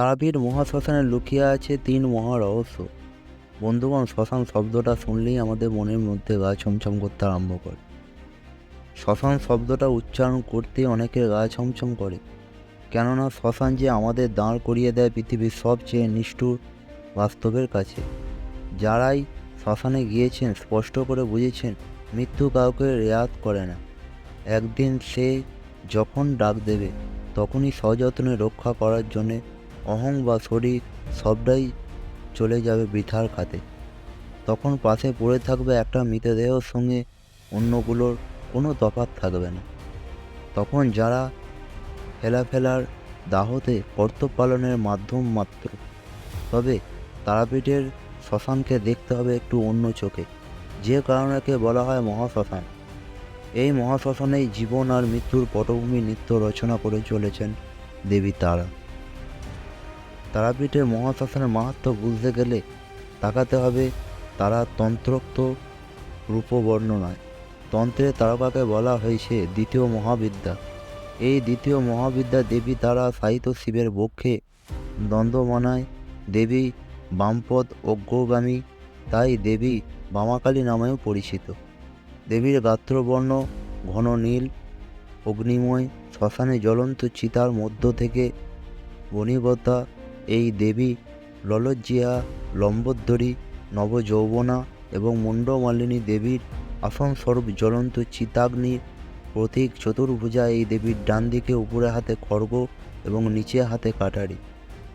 তারাপীঠ মহাশ্মশানে লুকিয়ে আছে তিন মহা রহস্য বন্ধুগণ, শ্মশান শব্দটা শুনলেই আমাদের মনের মধ্যে গা ছমছম করতে আরম্ভ করে। শ্মশান শব্দটা উচ্চারণ করতে অনেকের গা ছমছম করে। কেননা শ্মশান যে আমাদের দাঁড় করিয়ে দেয় পৃথিবীর সবচেয়ে নিষ্ঠুর বাস্তবের কাছে। যারাই শ্মশানে গিয়েছেন, স্পষ্ট করে বুঝেছেন, মৃত্যু কাউকে রেয়াত করে না। একদিন সে যখন ডাক দেবে, তখনই সযত্নে রক্ষা করার জন্যে অহং বা শরীর সবটাই চলে যাবে বৃথার খাতে। তখন পাশে পড়ে থাকবে একটা মৃতদেহের সঙ্গে অন্যগুলোর কোনো তফাৎ থাকবে না। তখন যারা ফেলাফেলার দাহতে কর্তব্য পালনের মাধ্যম মাত্র, তবে তারাপীঠের শ্মশানকে দেখতে হবে একটু অন্য চোখে। যে কারণেকে বলা হয় মহাশ্মশান। এই মহাশ্মশানেই জীবন আর মৃত্যুর পটভূমি নৃত্য রচনা করে চলেছেন দেবী তারা। তারাপীঠের মহাশ্মশানের মাহাত্ম বুঝতে গেলে তাকাতে হবে, তারা তন্ত্রোক্ত রূপবর্ণনায় তন্ত্রে তারকাকে বলা হয়েছে দ্বিতীয় মহাবিদ্যা। এই দ্বিতীয় মহাবিদ্যা দেবী তারা সাহিত্য শিবের বক্ষে দ্বন্দ্বমানায় দেবী বামপদ অগ্রগামী, তাই দেবী বামাকালী নামেও পরিচিত। দেবীর গাত্রবর্ণ ঘন নীল, অগ্নিময়, শ্মশানে জ্বলন্ত চিতার মধ্য থেকে বনিবতা এই দেবী ললজ্জিয়া লম্বোদ্ধরী নবযৌবনা এবং মুন্ডমালিনী দেবীর আসন স্বরূপ জ্বলন্ত চিতাগ্নির প্রতীক চতুর্ভুজা এই দেবীর ডান দিকে উপরের হাতে খড়গ এবং নিচে হাতে কাটারি,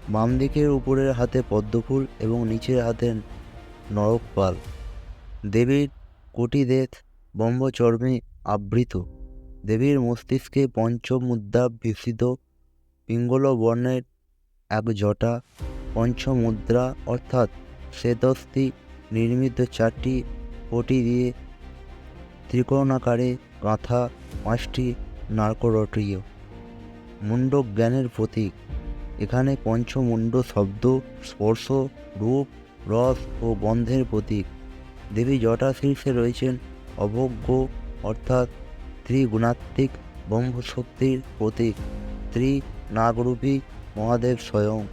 বাম দিকের উপরের হাতে পদ্মফুল এবং নিচের হাতে নরকপাল। দেবীর কোটিদেশ বম্বচর্মে আবৃত। দেবীর মস্তিষ্কে পঞ্চমুদ্রা বিস্তৃত পিঙ্গল বর্ণের এক জটা পঞ্চমুদ্রা অর্থাৎ শ্বেতস্থি নির্মিত চারটি পটি দিয়ে ত্রিকোণাকারে গাঁথা পাঁচটি নারকরটীয় মুন্ড জ্ঞানের প্রতীক। এখানে পঞ্চমুণ্ড শব্দ, স্পর্শ, রূপ, রস ও বন্ধের প্রতীক। দেবী জটা শীর্ষে রয়েছেন অভোগ্য অর্থাৎ ত্রিগুণাত্মিক ব্রহ্মশক্তির প্রতীক। ত্রি নাগরূপী মহাদেব স্বয়ং।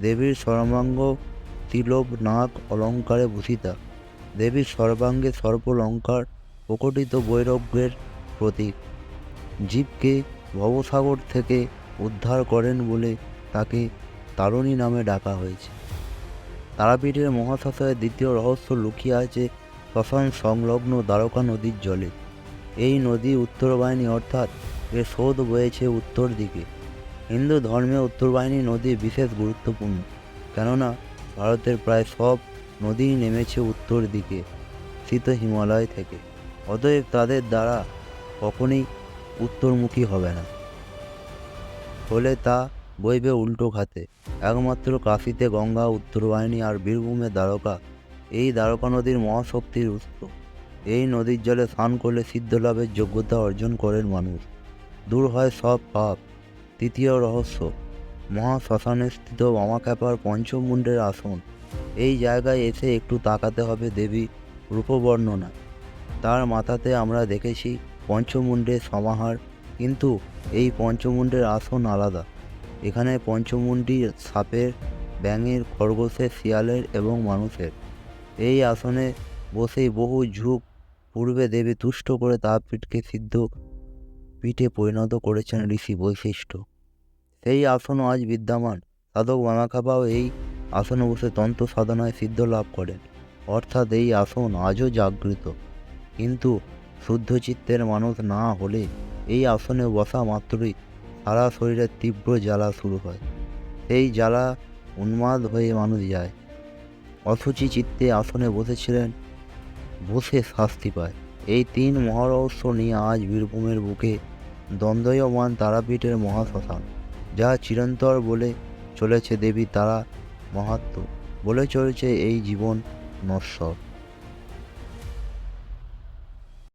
দেবীর সর্বাঙ্গ তিলব নাক অলঙ্কারে ভূষিতা। দেবীর সর্বাঙ্গে সর্বলঙ্কার প্রকটিত বৈরগ্যের প্রতীক। জীবকে ভবসাগর থেকে উদ্ধার করেন বলে তাকে তারণী নামে ডাকা হয়েছে। তারাপীঠের মহাশ্মশানের দ্বিতীয় রহস্য লুকিয়ে আছে শ্মশান সংলগ্ন দ্বারকা নদীর জলে। এই নদী উত্তর বাহিনী অর্থাৎ এর স্রোত বয়েছে উত্তর দিকে। হিন্দু ধর্মে উত্তর বাহিনী নদী বিশেষ গুরুত্বপূর্ণ, কেননা ভারতের প্রায় সব নদীই নেমেছে উত্তর দিকে শীত হিমালয় থেকে। অতএব তাদের দ্বারা কখনই উত্তরমুখী হবে না। ফলে তা বইবে উল্টো খাতে। একমাত্র কাশিতে গঙ্গা উত্তর বাহিনী আর বীরভূমে দ্বারকা, এই দ্বারকা নদীর মহাশক্তির উৎস। এই নদীর জলে স্নান করলে সিদ্ধ লাভের যোগ্যতা অর্জন করেন মানুষ। দূর হয় সব পাপ। তৃতীয় রহস্য। মহাশ্মশানে স্থিত বামাখ্যাপার পঞ্চমুণ্ডের আসন। এই জায়গায় এসে একটু তাকাতে হবে দেবী রূপবর্ণনা। তার মাথাতে আমরা দেখেছি পঞ্চমুণ্ডের সমাহার, কিন্তু এই পঞ্চমুণ্ডের আসন আলাদা। এখানে পঞ্চমুণ্ডী সাপের, ব্যাঙের, খরগোশের, শিয়ালের এবং মানুষের। এই আসনে বসেই বহু যুগ পূর্বে দেবী তুষ্ট করে তার পিঠকে সিদ্ধ পিঠে পরিণত করেছেন ঋষি বৈশিষ্ট্য। সেই আসন আজ বিদ্যমান। সাধক মামাখাপাও এই আসনে বসে তন্ত্র সাধনায় সিদ্ধ লাভ করেন। অর্থাৎ এই আসন আজও জাগৃত। কিন্তু শুদ্ধ চিত্তের মানুষ না হলে এই আসনে বসা মাত্রই সারা শরীরে তীব্র জ্বালা শুরু হয়। সেই জ্বালা উন্মাদ হয়ে মানুষ যায়। অসুচি চিত্তে আসনে বসেছিলেন, বসে শাস্তি পায়। এই তিন মহারহস্য নিয়ে আজ বীরভূমের বুকে দ্বন্দ্বয়মান তারাপীঠের মহাশ্মশান। যা চিরন্তর বলে চলেছে দেবী তারা মাহাত্ম বলে চলেছে এই জীবন নশ্বর।